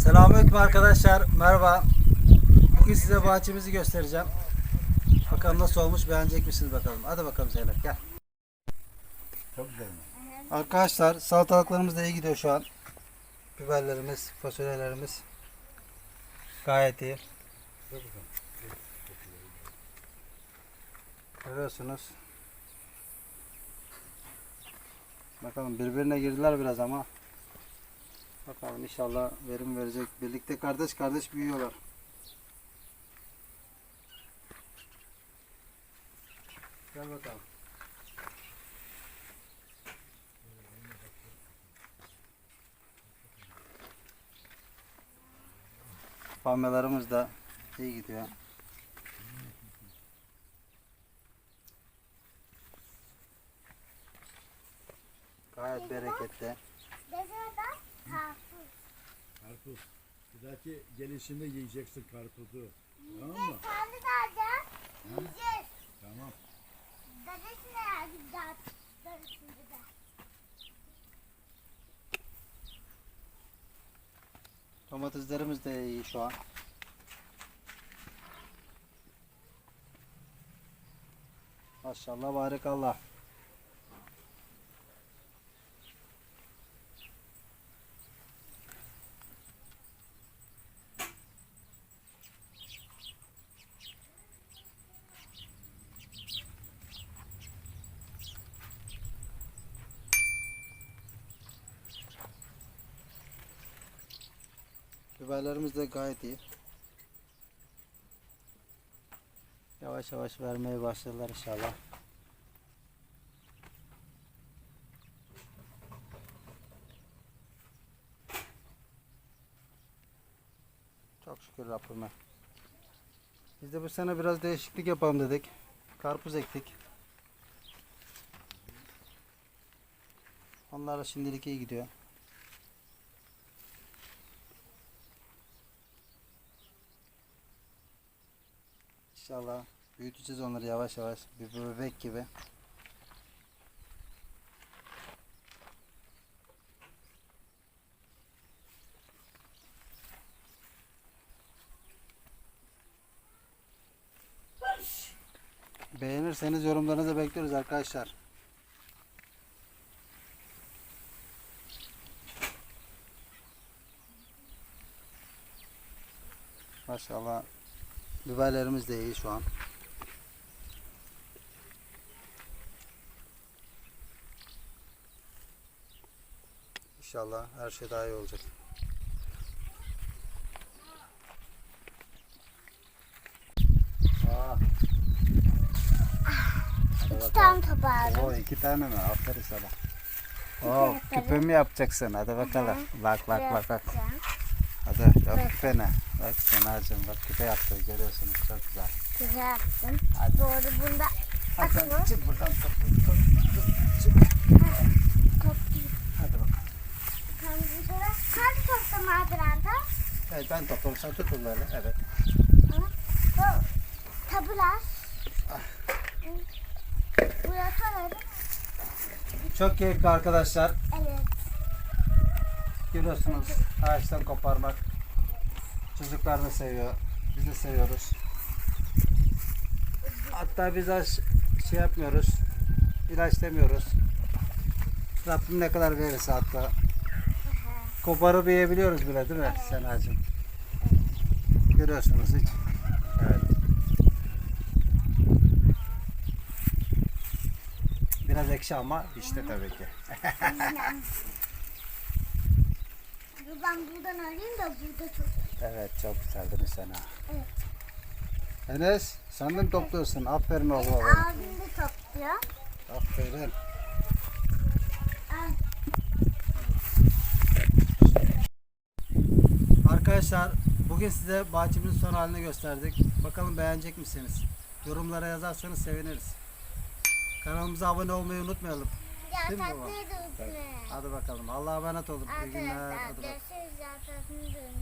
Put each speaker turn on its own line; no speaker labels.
Selamünaleyküm arkadaşlar. Merhaba. Bugün size bahçemizi göstereceğim. Bakalım nasıl olmuş beğenecek misiniz bakalım. Hadi bakalım Zeynep gel.
Çok güzel.
Arkadaşlar salatalıklarımız da iyi gidiyor şu an. Biberlerimiz, fasulyelerimiz gayet iyi. Görüyorsunuz. Bakalım birbirine girdiler biraz ama. Bakalım inşallah verim verecek. Birlikte kardeş kardeş büyüyorlar. Gel bakalım. Palmelerimiz de iyi gidiyor. Gayet bereketli.
Karpuz.
Karpuz. Bir dahaki gelişinde yiyeceksin karpuzu. Tamam mı?
Kendi de alacağız. Yiyeceğiz.
Tamam.
Dedesine yardım da darısında da.
Domateslerimiz de iyi şu an. Maşallah barikallah. Biberlerimiz de gayet iyi. Yavaş yavaş vermeye başladılar inşallah. Çok şükür Rabbime. Biz de bu sene biraz değişiklik yapalım dedik. Karpuz ektik. Onlar da şimdilik iyi gidiyor. İnşallah büyüteceğiz onları yavaş yavaş. Bir bebek gibi. Beğenirseniz yorumlarınızı bekliyoruz arkadaşlar. Maşallah Biberlerimiz de iyi şu an. İnşallah her şey daha iyi olacak. Aa. Hadi
İki tane top aldım.
Oo, iki tane mi? Aferin sana. Oo, küpe mi yapacaksın? Hadi bakalım. Bak bak bak bak. Hadi yap küpene. Bak Senacığım bak küpe yaptı görüyorsunuz çok güzel.
Güzel yaptım.
Hadi.
Doğru bunda
Hadi
Atma.
çık buradan top, top, top, çık.
top gibi.
Hadi bakalım.
Sonra hangi topta madalanda?
Evet ben topladım sen tut bunları. Evet.
Bu tabular. Buraya koyalım.
Çok keyifli arkadaşlar.
Evet.
Görüyorsunuz ağaçtan koparmak. Çocuklar da seviyor. Biz de seviyoruz. Hatta biz aş şey yapmıyoruz. İlaç demiyoruz. Rabbim ne kadar verirse hatta. Koparıp yiyebiliyoruz bile değil mi Senacığım? Görüyorsunuz hiç. Evet. Biraz ekşi ama işte tabii ki.
Dur ben buradan alayım da burada çok.
Evet çok güzel değil mi Sena?
Evet.
Enes sen de mi topluyorsun? Aferin oğlum.
Abim de topluyor.
Aferin. Arkadaşlar bugün size bahçemizin son halini gösterdik. Bakalım beğenecek misiniz? Yorumlara yazarsanız seviniriz. Kanalımıza abone olmayı unutmayalım. Değil mi baba? Hadi bakalım. Allah'a emanet olun. İyi günler. Hadi
görüşürüz. Üstüne.